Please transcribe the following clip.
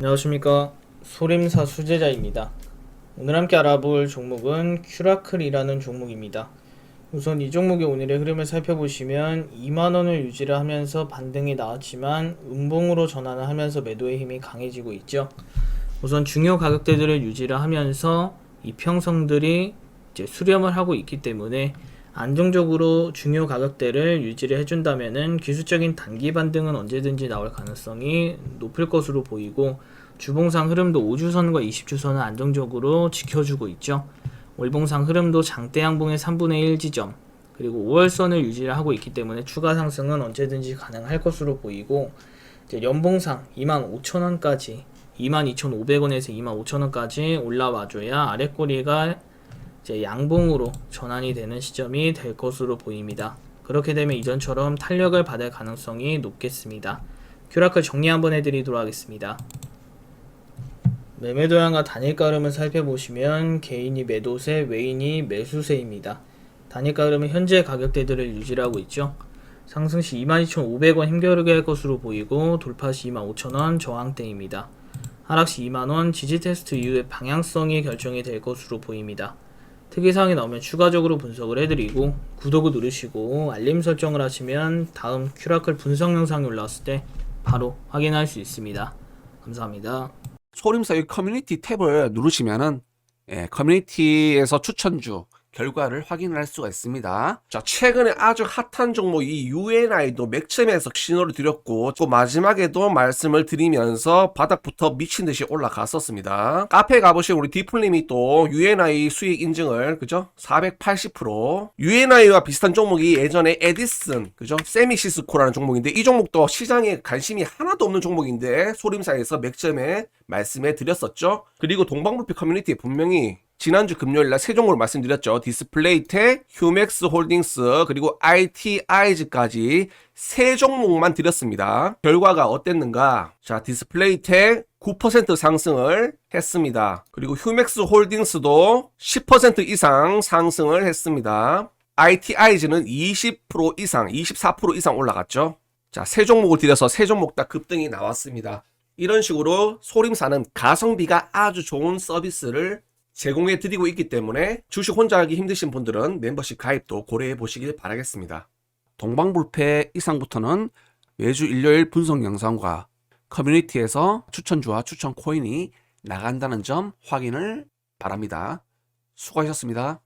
안녕하십니까 소림사 수제자입니다. 오늘 함께 알아볼 종목은 큐라클이라는 종목입니다. 우선 이 종목의 오늘의 흐름을 살펴보시면 2만원을 유지를 하면서 반등이 나왔지만 음봉으로 전환을 하면서 매도의 힘이 강해지고 있죠. 우선 중요 가격대들을 유지를 하면서 이 평성들이 이제 수렴을 하고 있기 때문에 안정적으로 중요 가격대를 유지를 해준다면은 기술적인 단기 반등은 언제든지 나올 가능성이 높을 것으로 보이고 주봉상 흐름도 5주선과 20주선은 안정적으로 지켜주고 있죠. 월봉상 흐름도 장대 양봉의 3분의 1 지점 그리고 5월선을 유지를 하고 있기 때문에 추가 상승은 언제든지 가능할 것으로 보이고 이제 연봉상 25,000원까지 22,500원에서 25,000원까지 올라와줘야 아랫꼬리가 이제 양봉으로 전환이 되는 시점이 될 것으로 보입니다. 그렇게 되면 이전처럼 탄력을 받을 가능성이 높겠습니다. 큐라클 정리 한번 해드리도록 하겠습니다. 매매 도량과 단일가 흐름을 살펴보시면 개인이 매도세, 외인이 매수세입니다. 단일가 흐름은 현재 가격대들을 유지하고 있죠. 상승 시 22,500원 힘겨루게 할 것으로 보이고 돌파 시 25,000원 저항대입니다. 하락 시 2만원 지지 테스트 이후에 방향성이 결정이 될 것으로 보입니다. 특이사항이 나오면 추가적으로 분석을 해드리고 구독을 누르시고 알림 설정을 하시면 다음 큐라클 분석 영상이 올라왔을 때 바로 확인할 수 있습니다. 감사합니다. 소림사의 커뮤니티 탭을 누르시면은 예, 커뮤니티에서 추천주 결과를 확인할 수가 있습니다. 자, 최근에 아주 핫한 종목 이 UNI도 맥점에서 신호를 드렸고 또 마지막에도 말씀을 드리면서 바닥부터 미친 듯이 올라갔었습니다. 카페에 가보시면 우리 디플님이 또 UNI 수익 인증을 그죠? 480% UNI와 비슷한 종목이 예전에 에디슨 그죠? 세미시스코라는 종목인데 이 종목도 시장에 관심이 하나도 없는 종목인데 소림사에서 맥점에 말씀해 드렸었죠. 그리고 동방불패 커뮤니티에 분명히 지난주 금요일 날 세 종목을 말씀드렸죠. 디스플레이텍, 휴맥스 홀딩스, 그리고 ITI즈까지 세 종목만 드렸습니다. 결과가 어땠는가? 자, 디스플레이텍 9% 상승을 했습니다. 그리고 휴맥스 홀딩스도 10% 이상 상승을 했습니다. ITI즈는 20% 이상, 24% 이상 올라갔죠. 자, 세 종목을 드려서 세 종목 다 급등이 나왔습니다. 이런 식으로 소림사는 가성비가 아주 좋은 서비스를 제공해 드리고 있기 때문에 주식 혼자 하기 힘드신 분들은 멤버십 가입도 고려해 보시길 바라겠습니다. 동방불패 이상부터는 매주 일요일 분석 영상과 커뮤니티에서 추천주와 추천 코인이 나간다는 점 확인을 바랍니다. 수고하셨습니다.